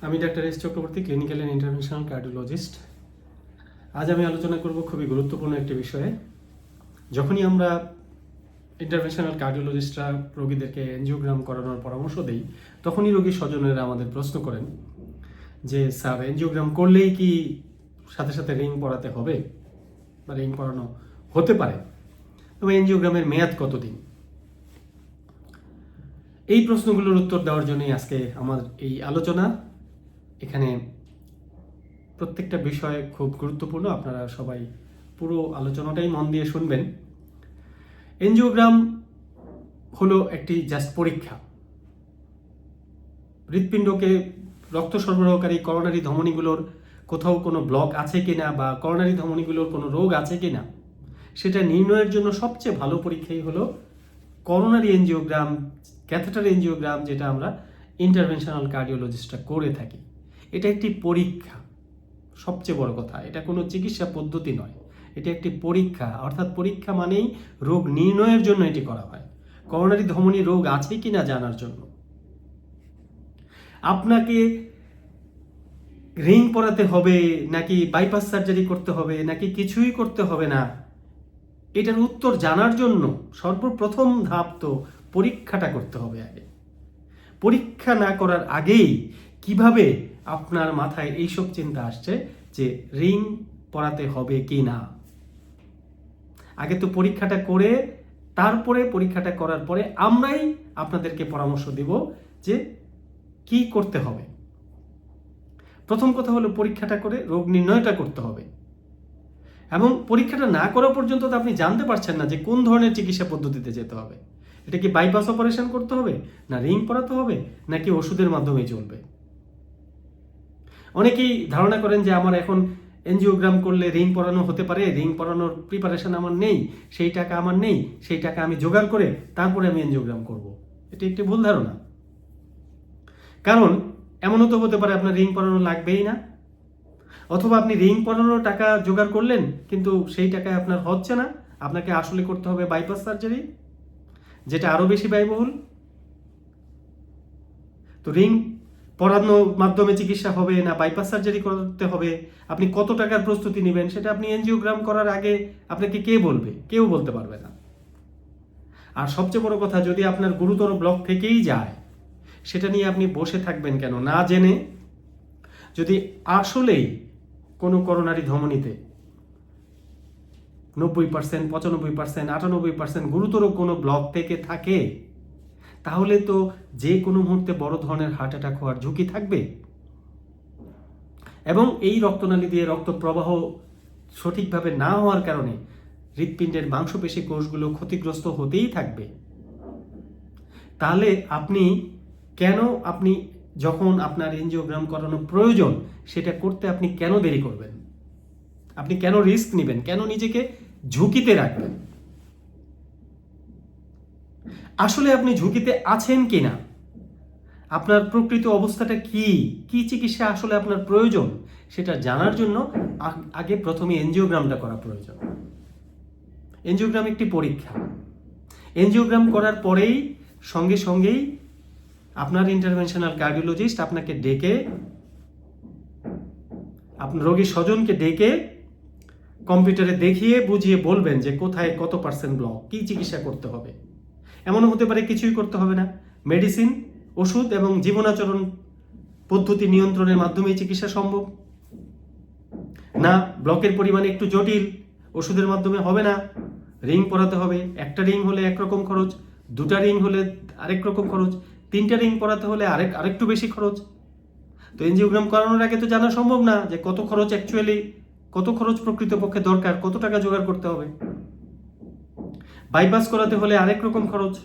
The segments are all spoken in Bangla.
আমি doctor S Chakraborty clinical and interventional cardiologist আজ আমি আলোচনা করব খুবই গুরুত্বপূর্ণ একটি বিষয়ে। যখনই আমরা ইন্টারভেনশনাল কার্ডিওলজিস্টরা রোগীদেরকে এনজিওগ্রাম করানোর পরামর্শ দেই, তখনই রোগীর স্বজনেরা আমাদের প্রশ্ন করেন যে, স্যার এনজিওগ্রাম করলেই কি সাথে সাথে রিং পরাতে হবে? বা রিং পরানো হতে পারে? তবে এনজিওগ্রামের মেয়াদ কতদিন? এই প্রশ্নগুলোর উত্তর দেওয়ার জন্যই আজকে আমার এই আলোচনা। এখানে প্রত্যেকটা বিষয় খুব গুরুত্বপূর্ণ। আপনারা সবাই পুরো আলোচনাটাই মন দিয়ে শুনবেন। এনজিওগ্রাম হলো একটি জাস্ট পরীক্ষা। হৃৎপিণ্ডকে রক্ত সরবরাহকারী করোনারি ধমনীগুলোর কোথাও কোনো ব্লক আছে কিনা বা করোনারি ধমনীগুলোর কোনো রোগ আছে কিনা, সেটা নির্ণয়ের জন্য সবচেয়ে ভালো পরীক্ষাই হলো করোনারি এনজিওগ্রাম, ক্যাথেটার এনজিওগ্রাম, যেটা আমরা ইন্টারভেনশনাল কার্ডিওলজিস্টরা করে থাকি। এটা একটি পরীক্ষা। সবচেয়ে বড় কথা, এটা কোনো চিকিৎসা পদ্ধতি নয়। এটি একটি পরীক্ষা, অর্থাৎ পরীক্ষা মানেই রোগ নির্ণয়ের জন্য এটি করা হয়। করোনারি ধমনী রোগ আছে কি না জানার জন্য। আপনাকে রিং পরাতে হবে, নাকি বাইপাস সার্জারি করতে হবে, নাকি কিছুই করতে হবে না, এটার উত্তর জানার জন্য সর্বপ্রথম ধাপ তো পরীক্ষাটা করতে হবে আগে। পরীক্ষা না করার আগেই কীভাবে আপনার মাথায় এইসব চিন্তা আসছে যে রিং পরাতে হবে কি না। আগে তো পরীক্ষাটা করে, তারপরে পরীক্ষাটা করার পরে আমরাই আপনাদেরকে পরামর্শ দেব যে কি করতে হবে। প্রথম কথা হলো পরীক্ষাটা করে রোগ নির্ণয়টা করতে হবে। এবং পরীক্ষাটা না করা পর্যন্ত তো আপনি জানতে পারছেন না যে কোন ধরনের চিকিৎসা পদ্ধতিতে যেতে হবে। এটা কি বাইপাস অপারেশন করতে হবে, না রিং পরাতে হবে, নাকি ওষুধের মাধ্যমে চলবে? অনেকেই ধারণা করেন যে আমার এখন এনজিওগ্রাম করলে রিং পরানো হতে পারে রিং পরানোর প্রিপারেশন আমার নেই, সেই টাকা আমার নেই, সেই টাকা আমি জোগাড় করে তারপরে আমি এনজিওগ্রাম করব। এটি একটি ভুল ধারণা। কারণ এমনও তো হতে পারে আপনার রিং পরানো লাগবেই না। অথবা আপনি রিং পরানোর টাকা জোগাড় করলেন, কিন্তু সেই টাকায় আপনার হচ্ছে না, আপনাকে আসলে করতে হবে বাইপাস সার্জারি যেটা আরও বেশি ব্যয়বহুল। তো রিং পরানোর মাধ্যমে চিকিৎসা হবে না বাইপাস সার্জারি করতে হবে, আপনি কত টাকার প্রস্তুতি নেবেন সেটা আপনি এনজিওগ্রাম করার আগে আপনাকে কে বলবে? কেউ বলতে পারবে না। আর সবচেয়ে বড় কথা, যদি আপনার গুরুতর ব্লক থেকেই যায়, সেটা নিয়ে আপনি বসে থাকবেন কেন? না জেনে যদি আসলেই কোনো করোনারি ধমনীতে নব্বই পার্সেন্ট পঁচানব্বই পার্সেন্ট আটানব্বই পার্সেন্ট গুরুতর কোনো ব্লক থেকে থাকে তাহলে তো যে কোনো মুহূর্তে বড় ধরনের হার্ট অ্যাটাক হওয়ার ঝুঁকি থাকবে। এবং এই রক্তনালী দিয়ে রক্ত প্রবাহ সঠিকভাবে না হওয়ার কারণে হৃৎপিণ্ডের মাংসপেশী কোষগুলো ক্ষতিগ্রস্ত হতেই থাকবে। তাহলে আপনি কেন আপনি যখন আপনার এনজিওগ্রাম করানো প্রয়োজন, সেটা করতে আপনি কেন দেরি করবেন? আপনি কেন রিস্ক নেবেন? কেন নিজেকে ঝুঁকিতে রাখবেন? আসলে আপনি ঝুঁকিতে আছেন কি না আপনার প্রকৃত অবস্থাটা কি? কি চিকিৎসা আসলে আপনার প্রয়োজন? সেটা জানার জন্য আগে প্রথমে এনজিওগ্রামটা করা প্রয়োজন। এনজিওগ্রাম একটি পরীক্ষা। এনজিওগ্রাম করার পরেই সঙ্গে সঙ্গেই আপনার ইন্টারভেনশনাল কার্ডিওলজিস্ট আপনাকে ডেকে, আপনার রোগীর স্বজনকে ডেকে কম্পিউটারে দেখিয়ে বুঝিয়ে বলবেন যে কোথায় কত পার্সেন্ট ব্লক, কী চিকিৎসা করতে হবে। এমনও হতে পারে কিছুই করতে হবে না। মেডিসিন, ওষুধ এবং জীবনাচরণ পদ্ধতি নিয়ন্ত্রণের মাধ্যমেই চিকিৎসা সম্ভব। না, ব্লকের পরিমাণ একটু জটিল, ওষুধের মাধ্যমে হবে না। রিং পরাতে হবে, একটা রিং হলে একরকম খরচ, দুটা রিং হলে আরেক রকম খরচ, তিনটা রিং পরাতে হলে আরেক, আরেকটু বেশি খরচ। তো এনজিওগ্রাম করানোর আগে তো জানা সম্ভব না যে কত খরচ অ্যাকচুয়ালি কত খরচ প্রকৃতপক্ষে দরকার, কত টাকা জোগাড় করতে হবে। বাইপাস করাতে হলে আরেক রকম খরচ।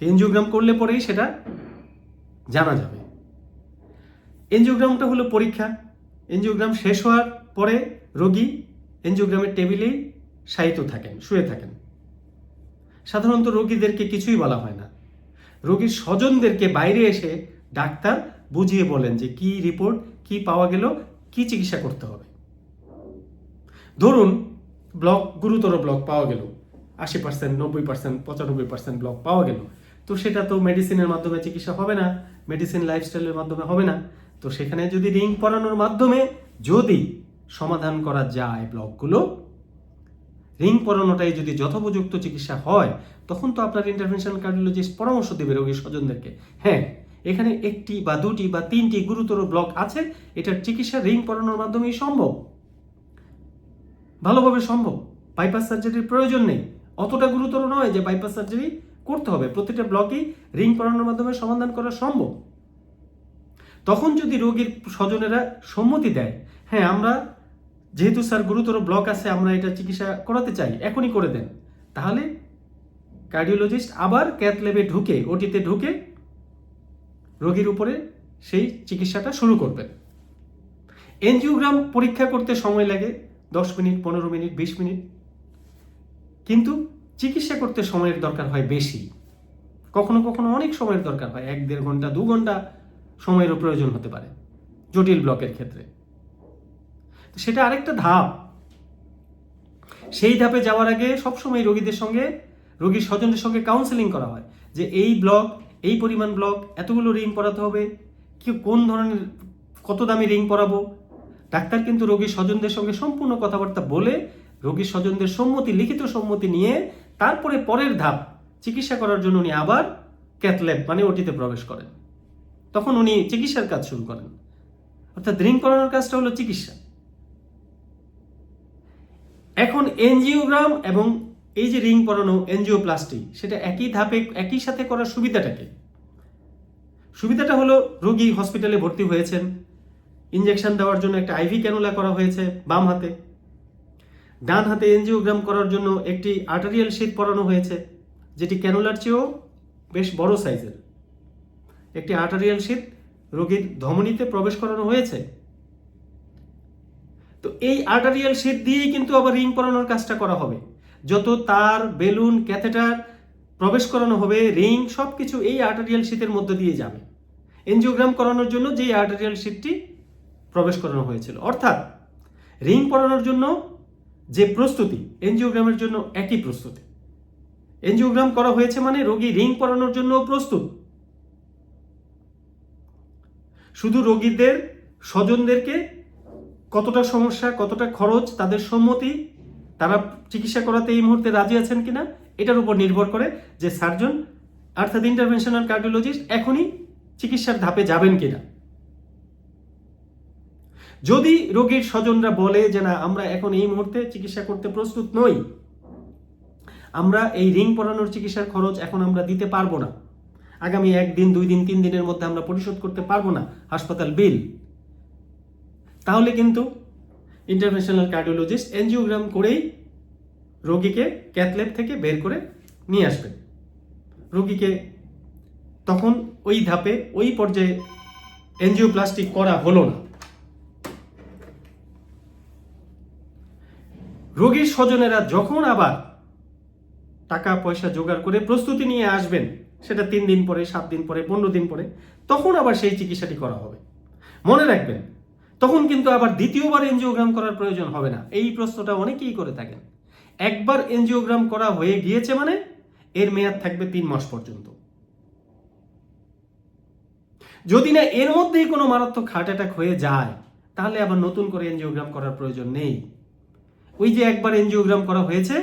এনজিওগ্রাম করলে পরেই সেটা জানা যাবে। এনজিওগ্রামটা হলো পরীক্ষা। এনজিওগ্রাম শেষ হওয়ার পরে রোগী এনজিওগ্রামের টেবিলেই শায়িত থাকেন, শুয়ে থাকেন। সাধারণত রোগীদেরকে কিছুই বলা হয় না। রোগীর স্বজনদেরকে বাইরে এসে ডাক্তার বুঝিয়ে বলেন যে কি রিপোর্ট কি পাওয়া গেল, কি চিকিৎসা করতে হবে। ধরুন ব্লক, গুরুতর ব্লক পাওয়া গেল। আশি পার্সেন্ট নব্বই পার্সেন্ট পঁচানব্বই পার্সেন্ট ব্লক পাওয়া গেল। তো সেটা তো মেডিসিনের মাধ্যমে চিকিৎসা হবে না মেডিসিন লাইফস্টাইলের মাধ্যমে হবে না। তো সেখানে যদি রিং পরানোর মাধ্যমে যদি সমাধান করা যায় ব্লকগুলো রিং পরানোটাই যদি যথোপযুক্ত চিকিৎসা হয়, তখন তো আপনার ইন্টারভেনশন কার্ডিওলজিস্ট পরামর্শ দেবে রোগীর স্বজনদেরকে। হ্যাঁ এখানে একটি বা দুটি বা তিনটি গুরুতর ব্লক আছে, এটার চিকিৎসা রিং পরানোর মাধ্যমেই সম্ভব। ভালোভাবে সম্ভব। বাইপাস সার্জারির প্রয়োজন নেই। অতটা গুরুতর নয় যে বাইপাস সার্জারি করতে হবে। প্রতিটা ব্লকেই রিং পরানোর মাধ্যমে সমাধান করা সম্ভব। তখন যদি রোগীর স্বজনেরা সম্মতি দেয় হ্যাঁ আমরা যেহেতু স্যার গুরুতর ব্লক আছে, আমরা এটা চিকিৎসা করাতে চাই, এখনই করে দেন। তাহলে কার্ডিওলজিস্ট আবার ক্যাথ ল্যাবে ঢুকে ওটিতে ঢুকে রোগীর উপরে সেই চিকিৎসাটা শুরু করবেন। এনজিওগ্রাম পরীক্ষা করতে সময় লাগে। দশ মিনিট, পনেরো মিনিট, বিশ মিনিট। কিন্তু চিকিৎসা করতে সময়ের দরকার হয় বেশি। কখনো কখনো অনেক সময়ের দরকার হয়, এক দেড় ঘণ্টা, দু ঘণ্টা সময়েরও প্রয়োজন হতে পারে জটিল ব্লকের ক্ষেত্রে। সেটা আরেকটা ধাপ। সেই ধাপে যাওয়ার আগে সবসময় রোগীদের সঙ্গে, রোগীর স্বজনদের সঙ্গে কাউন্সেলিং করা হয় যে এই ব্লক, এই পরিমাণ ব্লক, এতগুলো রিং পরাতে হবে, কি কোন ধরনের, কত দামি রিং পরাবো ডাক্তার কিন্তু রোগীর স্বজনদের সঙ্গে সম্পূর্ণ কথাবার্তা বলে, রোগীর স্বজনদের সম্মতি, লিখিত সম্মতি নিয়ে তারপরে পরের ধাপ চিকিৎসা করার জন্য উনি আবার ক্যাথল্যাব মানে ওটিতে প্রবেশ করেন। তখন উনি চিকিৎসার কাজ শুরু করেন। অর্থাৎ রিং করানোর কাজটা হলো চিকিৎসা। এখন এনজিওগ্রাম এবং এই যে রিং পরানো এনজিওপ্লাস্টি, সেটা একই ধাপে, একই সাথে করার সুবিধাটাকে সুবিধাটা হলো রোগী হসপিটালে ভর্তি হয়েছেন ইঞ্জেকশন দেওয়ার জন্য একটা আইভি ক্যানুলা করা হয়েছে বাম হাতে। ডান হাতে এনজিওগ্রাম করার জন্য একটি আর্টারিয়াল শীত পরানো হয়েছে, যেটি ক্যানুলার চেয়েও বেশ বড় সাইজের একটি আর্টারিয়াল শীত রোগীর ধমনীতে প্রবেশ করানো হয়েছে। তো এই আর্টারিয়াল শীত দিয়েই কিন্তু আবার রিং পরানোর কাজটা করা হবে। যত তার, বেলুন ক্যাথেটার প্রবেশ করানো হবে রিং সব কিছু এই আর্টারিয়াল শীতের মধ্য দিয়ে যাবে। এনজিওগ্রাম করানোর জন্য যেই আর্টারিয়াল শীতটি প্রবেশ করানো হয়েছিল। অর্থাৎ, রিং পরানোর জন্য যে প্রস্তুতি, এনজিওগ্রামের জন্য একই প্রস্তুতি। এনজিওগ্রাম করা হয়েছে মানে রোগী রিং পরানোর জন্য প্রস্তুত। শুধু রোগীদের, স্বজনদেরকে কতটা সমস্যা, কতটা খরচ, তাদের সম্মতি, তারা চিকিৎসা করাতে এই মুহূর্তে রাজি আছেন কিনা, এটার উপর নির্ভর করে যে সার্জন, অর্থাৎ ইন্টারভেনশনাল কার্ডিওলজিস্ট এখনই চিকিৎসার ধাপে যাবেন কিনা। যদি রোগীর স্বজনরা বলে যে না, আমরা এখন এই মুহূর্তে চিকিৎসা করতে প্রস্তুত নই, আমরা এই রিং পরানোর চিকিৎসার খরচ এখন আমরা দিতে পারব না। আগামী একদিন, দুই দিন, তিন দিনের মধ্যে আমরা পরিশোধ করতে পারব না, হাসপাতাল বিল। তাহলে কিন্তু ইন্টারন্যাশনাল কার্ডিওলজিস্ট এনজিওগ্রাম করেই রোগীকে ক্যাথল্যাব থেকে বের করে নিয়ে আসবে রোগীকে তখন ওই ধাপে, ওই পর্যায়ে এনজিওপ্লাস্টিক করা হলো না। রোগীর স্বজনেরা যখন আবার টাকা, পয়সা জোগাড় করে প্রস্তুতি নিয়ে আসবেন, সেটা তিন দিন পরে, সাত দিন পরে, পনেরো দিন পরে, তখন আবার সেই চিকিৎসাটি করা হবে। মনে রাখবেন, তখন কিন্তু আবার দ্বিতীয়বার এনজিওগ্রাম করার প্রয়োজন হবে না। এই প্রশ্নটা অনেকেই করে থাকেন। একবার এনজিওগ্রাম করা হয়ে গিয়েছে মানে এর মেয়াদ থাকবে তিন মাস পর্যন্ত। যদি না এর মধ্যেই কোনো মারাত্মক হার্ট অ্যাটাক হয়ে যায়, তাহলে আবার নতুন করে এনজিওগ্রাম করার প্রয়োজন নেই। ওই যে একবার এনজিওগ্রাম করা হয়েছে,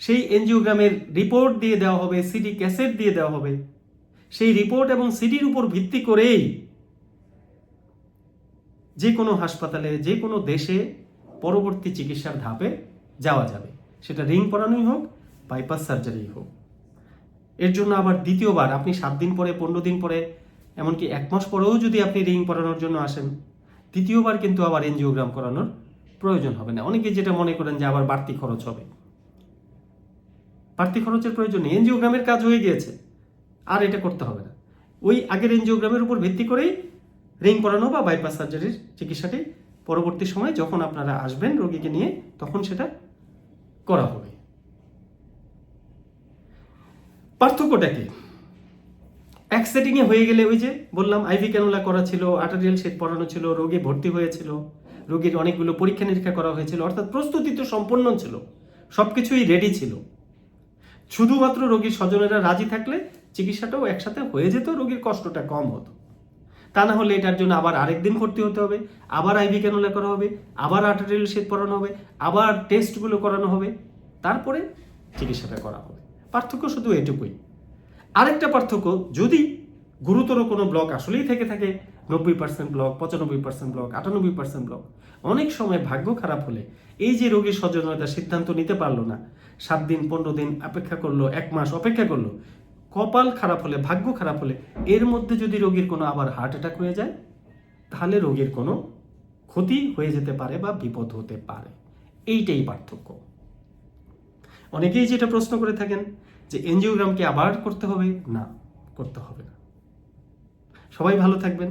সেই এনজিওগ্রামের রিপোর্ট দিয়ে দেওয়া হবে সিডি ক্যাসেট দিয়ে দেওয়া হবে। সেই রিপোর্ট এবং সিডির উপর ভিত্তি করেই যে কোনো হাসপাতালে, যে কোনো দেশে পরবর্তী চিকিৎসার ধাপে যাওয়া যাবে। সেটা রিং পরানোই হোক বাইপাস সার্জারি হোক। এর জন্য আবার দ্বিতীয়বার, আপনি সাত দিন পরে, পনেরো দিন পরে, এমনকি এক মাস পরেও যদি আপনি রিং পরানোর জন্য আসেন দ্বিতীয়বার কিন্তু আবার এনজিওগ্রাম করানোর প্রয়োজন হবে না। অনেকে যেটা মনে করেন যে আবার বাড়তি খরচ হবে। বাড়তি খরচের প্রয়োজন নেই। এনজিওগ্রামের কাজ হয়ে গিয়েছে। আর এটা করতে হবে না। ওই আগের এনজিওগ্রামের উপর ভিত্তি করেই রিং পরানো বা বাইপাস সার্জারির চিকিৎসাটি পরবর্তী সময় যখন আপনারা আসবেন রোগীকে নিয়ে, তখন সেটা করা হবে। পার্থক্যটা কি? এক সেটিংয়ে হয়ে গেলে ওই যে বললাম আইভি ক্যানুলা করা ছিল আর্টারিয়াল শেড পড়ানো ছিল, রোগী ভর্তি হয়েছিল। রোগীর অনেকগুলো পরীক্ষা নিরীক্ষা করা হয়েছিল, অর্থাৎ প্রস্তুতি তো সম্পন্ন ছিল সব কিছুই রেডি ছিল। শুধুমাত্র রোগীর স্বজনেরা রাজি থাকলে চিকিৎসাটাও একসাথে হয়ে যেত, রোগীর কষ্টটা কম হতো। তা না হলে এটার জন্য আবার আরেকদিন ভর্তি হতে হবে, আবার আইভি ক্যানোলা করা হবে, আবার আর্টারিয়াল শেড পড়ানো হবে, আবার টেস্টগুলো করানো হবে, তারপরে চিকিৎসাটা করা হবে। পার্থক্য শুধু এটুকুই। আরেকটা পার্থক্য, যদি গুরুতর কোনো ব্লক আসলেই থেকে থাকে নব্বই পার্সেন্ট ব্লক পঁচানব্বই পার্সেন্ট ব্লক আটানব্বই পার্সেন্ট ব্লক অনেক সময় ভাগ্য খারাপ হলে এই যে রোগীর সচেতনতা সিদ্ধান্ত নিতে পারল না, সাত দিন, পনেরো দিন অপেক্ষা করল, এক মাস অপেক্ষা করল, কপাল খারাপ হলে, ভাগ্য খারাপ হলে এর মধ্যে যদি রোগীর কোনো আবার হার্ট অ্যাটাক হয়ে যায়, তাহলে রোগীর কোনো ক্ষতি হয়ে যেতে পারে বা বিপদ হতে পারে। এইটাই পার্থক্য। অনেকেই যেটা প্রশ্ন করে থাকেন যে এনজিওগ্রাম কি আবার করতে হবে? না, করতে হবে না। সবাই ভালো থাকবেন।